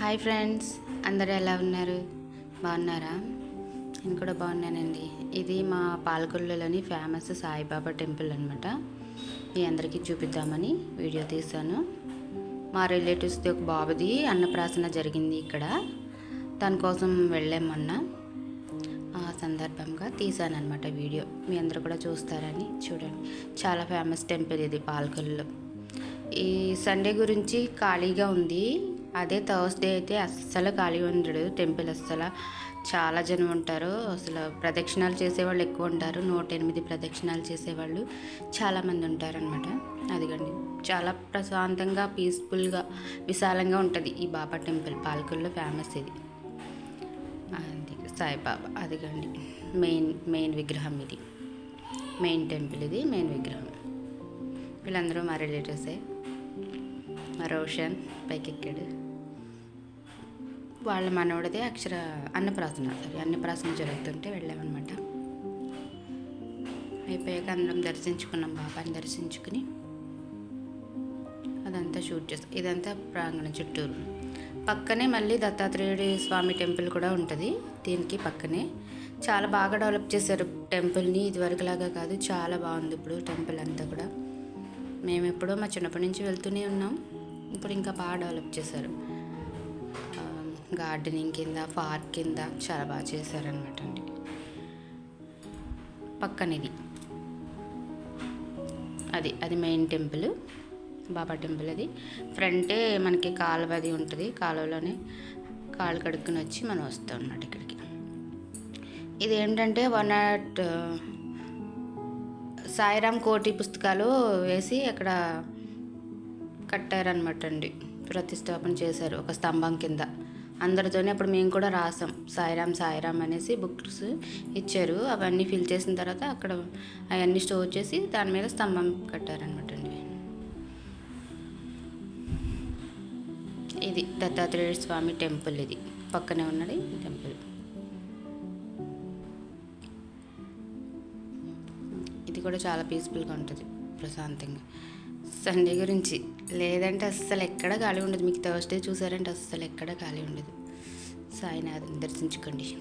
Hi friends అందరూ ఎలా ఉన్నారు? బాగున్నారా? నేను కూడా బాగున్నానండి. ఇది మా పాలకొల్లులోని ఫేమస్ సాయిబాబా టెంపుల్ అనమాట మీ అందరికీ చూపిద్దామని వీడియో తీశాను. మా రిలేటివ్స్ది ఒక బాబుది అన్నప్రాసన జరిగింది ఇక్కడ. దానికోసం వెళ్ళాం మొన్న. ఆ సందర్భంగా తీశానమాట వీడియో. మీ అందరూ కూడా చూస్తారని చూడండి. చాలా ఫేమస్ టెంపుల్ ఇది పాలకొల్లులో ఈ సండే గురించి ఖాళీగా ఉంది. అదే థర్స్డే అయితే అస్సలు ఖాళీ ఉండడు టెంపుల్ అస్సలు. చాలా జనం ఉంటారు. అసలు ప్రదక్షిణాలు చేసేవాళ్ళు ఎక్కువ ఉంటారు. నూట ఎనిమిది ప్రదక్షిణాలు చేసేవాళ్ళు చాలామంది ఉంటారనమాట అదిగండి. చాలా ప్రశాంతంగా పీస్ఫుల్గా విశాలంగా ఉంటుంది ఈ బాబా టెంపుల్. పాలకుల్లో ఫేమస్ ఇది. అది సాయిబాబా. అదిగండి. మెయిన్ మెయిన్ విగ్రహం ఇది. మెయిన్ టెంపుల్ ఇది మెయిన్ విగ్రహం. వీళ్ళందరూ మా రిలేటివ్సే రోషన్ పైకెక్కాడు. వాళ్ళ మనవడిదే అక్షర అన్నప్రాసన సరే అన్నప్రాసన జరుగుతుంటే వెళ్ళామన్నమాట. అయిపోయాక అందరం దర్శించుకున్నాం బాబాని దర్శించుకుని. అదంతా షూట్ చేస్తాం ఇదంతా ప్రాంగణం చుట్టూరు. పక్కనే మళ్ళీ దత్తాత్రేయుడి స్వామి టెంపుల్ కూడా ఉంటుంది దీనికి పక్కనే. చాలా బాగా డెవలప్ చేశారు టెంపుల్ని ఇదివరకులాగా కాదు చాలా బాగుంది ఇప్పుడు టెంపుల్ అంతా కూడా. మేము ఎప్పుడో మా చిన్నప్పటి నుంచి వెళ్తూనే ఉన్నాం. ఇప్పుడు ఇంకా బాగా డెవలప్ చేశారు. గార్డెనింగ్ కింద పార్క్ కింద చాలా బాగా చేశారనమాట అండి. పక్కనిది. అది అది మెయిన్ టెంపుల్ బాబా టెంపుల్ అది. ఫ్రంటే మనకి కాలువ అది ఉంటుంది కాలువలోనే కాలు కడుక్కుని వచ్చి మనం వస్తాం అన్నమాట ఇక్కడికి. ఇది ఏంటంటే వన్ నాట్ సాయిరామ్ కోటి పుస్తకాలు వేసి అక్కడ కట్టారనమాట అండి ప్రతిష్టాపన చేశారు ఒక స్తంభం కింద. అందరితోనే అప్పుడు మేము కూడా రాసాం. సాయిరామ్ సాయిరామ్ అనేసి బుక్స్ ఇచ్చారు. అవన్నీ ఫిల్ చేసిన తర్వాత అక్కడ అవన్నీ స్టోర్ చేసి దాని మీద స్తంభం కట్టారనమాట అండి ఇది దత్తాత్రేయ స్వామి టెంపుల్ ఇది. పక్కనే ఉన్నది టెంపుల్. ఇది కూడా చాలా పీస్ఫుల్గా ఉంటుంది ప్రశాంతంగా. సండే గురించి లేదంటే అస్సలు ఎక్కడ ఖాళీ ఉండదు. మీకు థర్స్డే చూసారంటే అస్సలు ఎక్కడ ఖాళీ ఉండదు. సాయినాథం దర్శించుకోండి.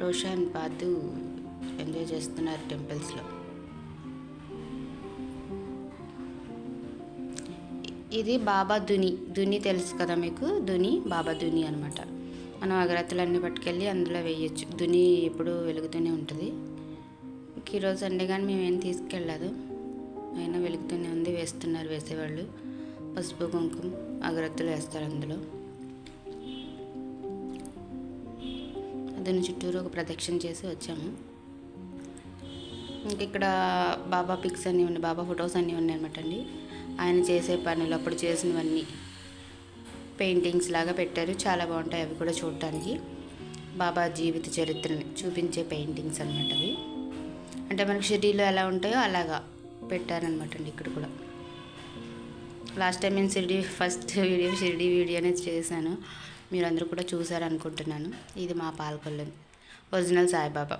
రోషన్ పాతు ఎంజాయ్ చేస్తున్నారు టెంపుల్స్లో. ఇది బాబా దుని. దుని తెలుసు కదా మీకు? దుని బాబా దుని అనమాట మనం అగరత్తులన్నీ పట్టుకెళ్ళి అందులో వేయచ్చు. దుని ఎప్పుడు వెలుగుతూనే ఉంటుంది. ఈరోజు సండే కానీ మేమేం తీసుకెళ్ళదు అయినా వెలుగుతూనే ఉంది. వేస్తున్నారు వేసేవాళ్ళు. పసుపు కుంకుమ అగరత్తులు వేస్తారు అందులో. దాని చుట్టూరు ఒక ప్రదక్షిణ చేసి వచ్చాము. ఇంక ఇక్కడ బాబా పిక్స్ అన్నీ ఉన్నాయి బాబా ఫొటోస్ అన్నీ ఉన్నాయి అనమాట అండి. ఆయన చేసే పనులు అప్పుడు చేసినవన్నీ. పెయింటింగ్స్ లాగా పెట్టారు. చాలా బాగుంటాయి అవి కూడా చూడటానికి. బాబా జీవిత చరిత్రని చూపించే పెయింటింగ్స్ అనమాట అవి. అంటే మనకి షిరిడీలో ఎలా ఉంటాయో అలాగా పెట్టారనమాట అండి ఇక్కడ కూడా. లాస్ట్ టైం నేను షిరిడి ఫస్ట్ వీడియో షిరిడి అనేది చేశాను. మీరు అందరూ కూడా చూసారనుకుంటున్నాను ఇది మా పాలకొల్లు ఒరిజినల్ సాయిబాబా.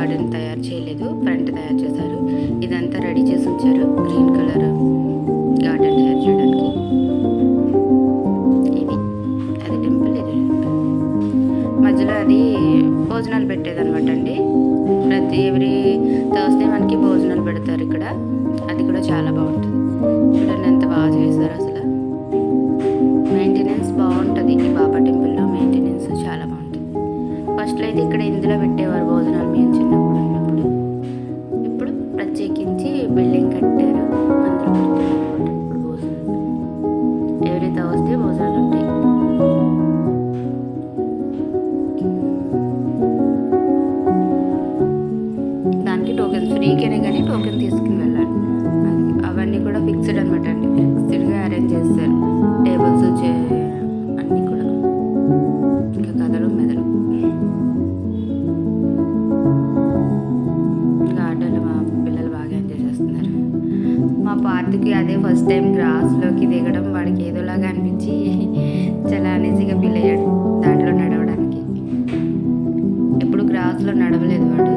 గార్డెన్ తయారు చేయలేదు ఫ్రంట్ తయారు చేశారు. ఇదంతా రెడీ చేసి ఉంచారు గ్రీన్ కలర్ గార్డెన్ తయారు చేయడానికి. ఇది అది టెంపుల్ ఇది. మధ్యలో అది భోజనాలు పెట్టేదనమాట అండి. ప్రతి ఎవ్రీ థర్స్డే మనకి భోజనాలు పెడతారు ఇక్కడ. అది కూడా చాలా బాగుంటుంది. చూడండి ఎంత బాగా చేస్తారు అసలు. అందుకే అదే ఫస్ట్ టైం గ్రాస్లోకి దిగడం వాడికి ఏదోలాగా అనిపించి చాలా అనేసిగా ఫీల్ అయ్యాడు. దాంట్లో నడవడానికి. ఎప్పుడు గ్రాస్లో నడవలేదు వాడు.